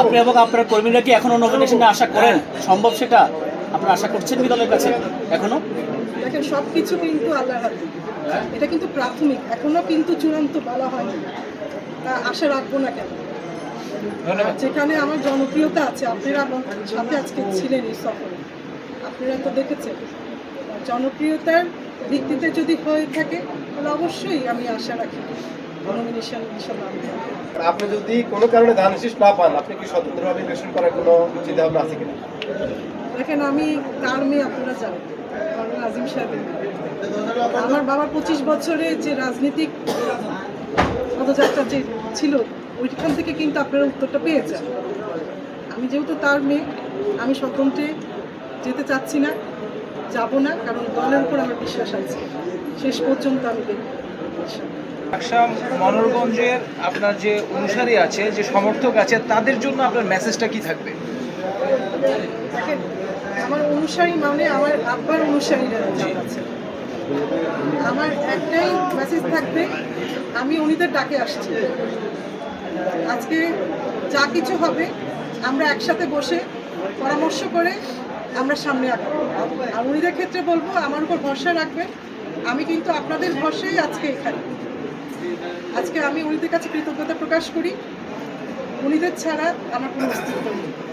আপনি এবং আপনার কর্মীরা কি এখনও নমিনেশনে আশা করেন? সম্ভব সেটা? আপনারা আশা করছেন কি দলের কাছে? এখনও? দেখেন সব কিছু কিন্তু আল্লাহর হাতে। এটা কিন্তু প্রাথমিক। এখনও কিন্তু চূড়ান্ত বলা হয়নি। তা আশা রাখব না কেন? যেখানে আমার জনপ্রিয়তা আছে আপনারা আমার সাথে আজকে ছিলেন এই সফরে। আপনারা তো দেখেছেন। জনপ্রিয়তার ভিত্তিতে যদি হয়ে থাকে তাহলে অবশ্যই আমি আশা রাখি। আপনি যদি কোনো কারণে ধান শীষ না পান আপনি কি স্বতন্ত্রভাবে ইলেকশন করার কোনো চিন্তা ভাবনা আছে কিনা? দেখেন আমি তার মেয়ে আপনারা জানেন আজিম সাহেবের মেয়ে। আমার বাবার পঁচিশ বছরে যে রাজনীতিক পদযাত্রা যে ছিল ওইখান থেকে কিন্তু আপনারা উত্তরটা পেয়েছেন আমি যেহেতু তার মেয়ে আমি স্বতন্ত্রে যেতে চাচ্ছি না যাব না কারণ দলের উপর আমার বিশ্বাস আছে। শেষ পর্যন্ত আমি দেখব। আকসাম মনোরগঞ্জের আপনার যে অনুসারী আছে যে সমর্থক আছে তাদের জন্য আপনার মেসেজটা কি থাকবে? আমার অনুসারী মানে আমার আব্বার অনুসারীরা আছে। আমার একটাই মেসেজ থাকবে আমি উনিদের ডাকে আসছি। আজকে যা কিছু হবে আমরা একসাথে বসে পরামর্শ করে আমরা সামনে আগাবো। আর উনিদের ক্ষেত্রে বলব আমার উপর ভরসা রাখবেন আমি কিন্তু আপনাদের ভরসাই আজকে এখানে। আজকে আমি উনিদের কাছে কৃতজ্ঞতা প্রকাশ করি। উনিদের ছাড়া আমার কোনো অস্তিত্ব নেই।